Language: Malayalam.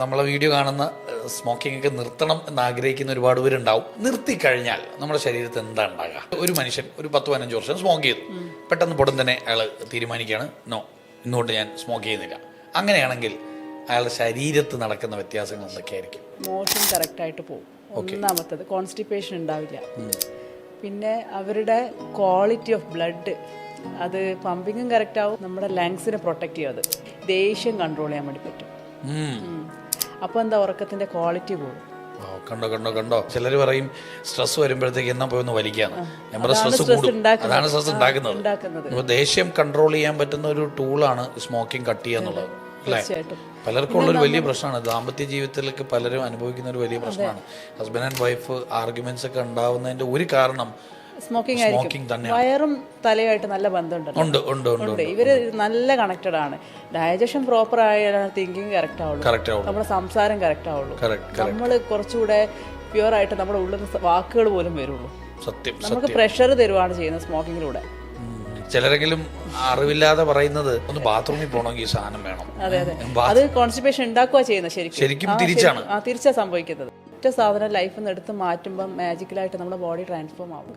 നമ്മളെ വീഡിയോ കാണുന്ന സ്മോക്കിംഗ് ഒക്കെ നിർത്തണം എന്ന് ആഗ്രഹിക്കുന്ന ഒരുപാട് പേരുണ്ടാവും. നിർത്തി കഴിഞ്ഞാൽ നമ്മുടെ ശരീരത്തിൽ എന്താ ഉണ്ടാകുക ഒരു മനുഷ്യൻ ഒരു പത്ത് പതിനഞ്ച് വർഷം സ്മോക്ക് ചെയ്തു. പെട്ടെന്ന് പൊടും തന്നെ അയാൾ തീരുമാനിക്കുകയാണ് നോ ഇന്നുകൊണ്ട് ഞാൻ സ്മോക്ക് ചെയ്യുന്നില്ല. അങ്ങനെയാണെങ്കിൽ അയാളുടെ ശരീരത്ത് നടക്കുന്ന വ്യത്യാസങ്ങൾ എന്തൊക്കെയായിരിക്കും? മോഷൻ കറക്റ്റായിട്ട് പോകും. ഒന്നാമത്തത് കോൺസ്റ്റിപ്പേഷൻ ഉണ്ടാവില്ല. പിന്നെ അവരുടെ ക്വാളിറ്റി ഓഫ് ബ്ലഡ് അത് പമ്പിങ്ങും കറക്റ്റ് ആവും. നമ്മുടെ ലങ്സിനെ പ്രൊട്ടക്ട് ചെയ്യും അത്. ദേഷ്യം കൺട്രോൾ ചെയ്യാൻ വേണ്ടി പറ്റും. അപ്പോൾ എന്താ ഉറക്കത്തിന്റെ ക്വാളിറ്റി കൂടും കണ്ടോ കണ്ടോ കണ്ടോ. ചിലർ പറയും സ്ട്രെസ് വരുമ്പോഴത്തേക്ക് എന്നാ പോയി ഒന്ന് വലിക്കാന്ന്. നമ്മുടെ സ്ട്രെസ് കൂടും. അതാണ് സ്ട്രെസ് ഉണ്ടാക്കുന്നത്. ദേഷ്യം കൺട്രോൾ ചെയ്യാൻ പറ്റുന്ന ഒരു ടൂളാണ് സ്മോക്കിംഗ് കട്ട് ചെയ്യുക എന്നുള്ളത്. അല്ലേ? പലർക്കും ഉള്ളൊരു വലിയ പ്രശ്നമാണ്. ദാമ്പത്യ ജീവിതത്തിലൊക്കെ പലരും അനുഭവിക്കുന്ന ഒരു വലിയ പ്രശ്നമാണ്. ഹസ്ബൻഡ് ആൻഡ് വൈഫ് ആർഗ്യുമെന്റ്സ് ഒക്കെ ഉണ്ടാവുന്നതിന്റെ ഒരു കാരണം സ്മോക്കിംഗ് ആയിരിക്കും. വയറും തലയുമായിട്ട് നല്ല ബന്ധമുണ്ട് ഇവർ നല്ല കണക്റ്റഡ് ആണ്. ഡയജഷൻ പ്രോപ്പർ ആയാലാണ് തിങ്കിങ് കറക്റ്റ് ആവുള്ളൂ. നമ്മുടെ സംസാരം കറക്റ്റ് ആവുള്ളൂ. നമ്മൾ കുറച്ചുകൂടെ പ്യുവർ ആയിട്ട് നമ്മുടെ ഉള്ളിൽ നിന്ന് വാക്കുകൾ പോലും വരുള്ളൂ. സത്യം നമുക്ക് പ്രഷർ തരുവാണ് ചെയ്യുന്നത് സ്മോക്കിങ്ങിലൂടെ ചിലരെങ്കിലും അറിവില്ലാതെ പറയുന്നത് ഒന്ന് ബാത്റൂമിൽ പോകണമെങ്കിൽ ഈ സാധനം വേണം. അതെ അതെ. അത് കോൺസ്റ്റിപ്പേഷൻ ഉണ്ടാക്കുക ചെയ്യുന്നത് ശരിക്കും. ശരിക്കും തിരിച്ചാണ്. ശരി. ആ തിരിച്ചാ സംഭവിക്കുന്നത്. ഒറ്റ സാധനം ലൈഫിൽ നിന്ന് എടുത്ത് മാറ്റുമ്പോൾ മാജിക്കലായിട്ട് നമ്മുടെ ബോഡി ട്രാൻസ്ഫോം ആവും.